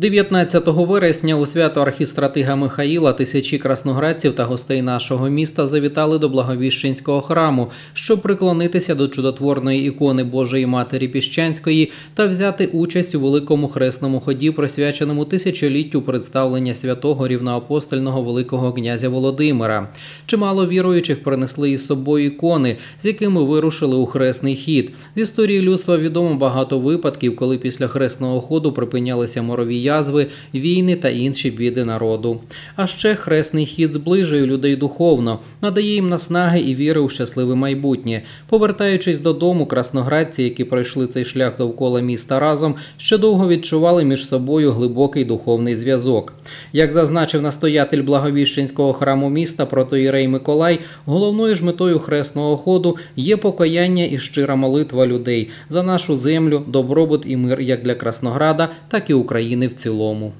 19 вересня у свято архістратига Михаїла тисячі красноградців та гостей нашого міста завітали до Благовіщенського храму, щоб приклонитися до чудотворної ікони Божої Матері Піщанської та взяти участь у великому хресному ході, присвяченому тисячоліттю представлення святого рівноапостольного Великого князя Володимира. Чимало віруючих принесли із собою ікони, з якими вирушили у хресний хід. З історії людства відомо багато випадків, коли після хресного ходу припинялися морові язви, війни та інші біди народу. А ще хресний хід зближує людей духовно, надає їм наснаги і віри у щасливе майбутнє. Повертаючись додому, красноградці, які пройшли цей шлях довкола міста разом, ще довго відчували між собою глибокий духовний зв'язок. Як зазначив настоятель Благовіщенського храму міста протоїрей Миколай, головною ж метою хресного ходу є покаяння і щира молитва людей за нашу землю, добробут і мир як для Краснограда, так і України в цілому.